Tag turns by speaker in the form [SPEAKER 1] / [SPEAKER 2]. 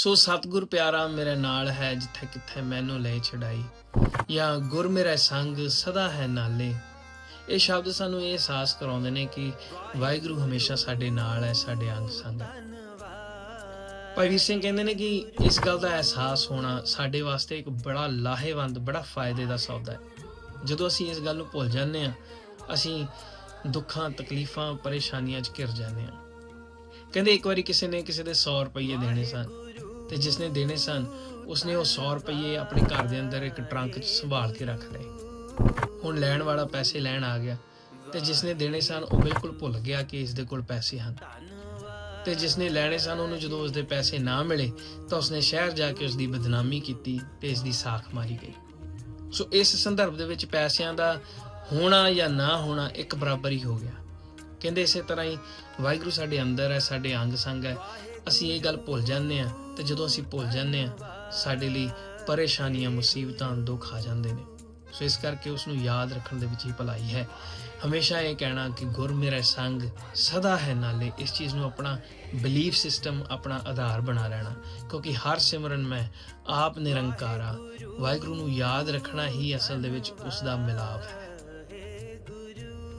[SPEAKER 1] ਸੋ ਸਤਿਗੁਰ ਪਿਆਰਾ ਮੇਰੇ ਨਾਲ ਹੈ, ਜਿੱਥੇ ਕਿੱਥੇ ਮੈਨੂੰ ਲੈ ਛਡਾਈ। ਜਾਂ ਗੁਰ ਮੇਰਾ ਸੰਗ ਸਦਾ ਹੈ ਨਾਲੇ। ਇਹ ਸ਼ਬਦ ਸਾਨੂੰ ਇਹ ਅਹਿਸਾਸ ਕਰਾਉਂਦੇ ਨੇ ਕਿ ਵਾਹਿਗੁਰੂ ਹਮੇਸ਼ਾ ਸਾਡੇ ਨਾਲ ਹੈ, ਸਾਡੇ ਅੰਗ ਸੰਗ। ਭਾਈ ਵੀਰ ਸਿੰਘ ਕਹਿੰਦੇ ਨੇ ਕਿ ਇਸ ਗੱਲ ਦਾ ਅਹਿਸਾਸ ਹੋਣਾ ਸਾਡੇ ਵਾਸਤੇ ਇੱਕ ਬੜਾ ਲਾਹੇਵੰਦ, ਬੜਾ ਫਾਇਦੇ ਦਾ ਸੌਦਾ ਹੈ। ਜਦੋਂ ਅਸੀਂ ਇਸ ਗੱਲ ਨੂੰ ਭੁੱਲ ਜਾਂਦੇ ਹਾਂ, ਅਸੀਂ ਦੁੱਖਾਂ, ਤਕਲੀਫਾਂ, ਪਰੇਸ਼ਾਨੀਆਂ 'ਚ ਘਿਰ ਜਾਂਦੇ ਹਾਂ। ਕਹਿੰਦੇ ਇੱਕ ਵਾਰੀ ਕਿਸੇ ਨੇ ਕਿਸੇ ਦੇ 100 ਰੁਪਏ ਦੇਣੇ ਸਨ। ਤੇ ਜਿਸ ਨੇ ਦੇਣੇ ਸਨ, ਉਸਨੇ ਉਹ 100 ਰੁਪਏ ਆਪਣੇ ਘਰ ਦੇ ਅੰਦਰ ਇੱਕ ਟਰੰਕ 'ਚ ਸੰਭਾਲ ਕੇ ਰੱਖ ਲਏ। ਹੁਣ ਲੈਣ ਵਾਲਾ ਪੈਸੇ ਲੈਣ ਆ ਗਿਆ ਤੇ ਜਿਸ ਨੇ ਦੇਣੇ ਸਨ, ਉਹ ਬਿਲਕੁਲ ਭੁੱਲ ਗਿਆ ਕਿ ਇਸ ਦੇ ਕੋਲ ਪੈਸੇ ਹਨ। ਤੇ ਜਿਸ ਨੇ ਲੈਣੇ ਸਨ, ਉਹਨੂੰ ਜਦੋਂ ਉਸਦੇ ਪੈਸੇ ਨਾ ਮਿਲੇ, ਤਾਂ ਉਸਨੇ ਸ਼ਹਿਰ ਜਾ ਕੇ ਉਸਦੀ ਬਦਨਾਮੀ ਕੀਤੀ ਤੇ ਇਸ ਦੀ ਸਾਖ ਮਾਰੀ ਗਈ। ਸੋ ਇਸ ਸੰਦਰਭ ਦੇ ਵਿੱਚ ਪੈਸਿਆਂ ਦਾ ਹੋਣਾ ਜਾਂ ਨਾ ਹੋਣਾ ਇੱਕ ਬਰਾਬਰ ਹੀ ਹੋ ਗਿਆ। ਕਹਿੰਦੇ ਇਸੇ ਤਰ੍ਹਾਂ ਹੀ ਵਾਹਿਗੁਰੂ ਸਾਡੇ ਅੰਦਰ ਹੈ, ਸਾਡੇ ਅੰਗ ਸੰਗ ਹੈ। ਅਸੀਂ ਇਹ ਗੱਲ ਭੁੱਲ ਜਾਂਦੇ ਹਾਂ ਤੇ ਜਦੋਂ ਅਸੀਂ ਭੁੱਲ ਜਾਂਦੇ ਹਾਂ, ਸਾਡੇ ਲਈ ਪਰੇਸ਼ਾਨੀਆਂ, ਮੁਸੀਬਤਾਂ, ਦੁੱਖ ਆ ਜਾਂਦੇ ਨੇ। ਸੋ ਇਸ ਕਰਕੇ ਉਸ ਨੂੰ ਯਾਦ ਰੱਖਣ ਦੇ ਵਿੱਚ ਹੀ ਭਲਾਈ ਹੈ। ਹਮੇਸ਼ਾ ਇਹ ਕਹਿਣਾ ਕਿ ਗੁਰ ਮੇਰਾ ਸੰਗ ਸਦਾ ਹੈ ਨਾਲੇ, ਇਸ ਚੀਜ਼ ਨੂੰ ਆਪਣਾ ਬਲੀਫ ਸਿਸਟਮ ਆਪਣਾ ਆਧਾਰ ਬਣਾ ਲੈਣਾ। ਕਿਉਂਕਿ ਹਰ ਸਿਮਰਨ ਮੈਂ ਆਪ ਨਿਰੰਕਾਰਾ, ਵਾਹਿਗੁਰੂ ਨੂੰ ਯਾਦ ਰੱਖਣਾ ਹੀ ਅਸਲ ਦੇ ਵਿੱਚ ਉਸ ਦਾ ਮਿਲਾਪ ਹੈ।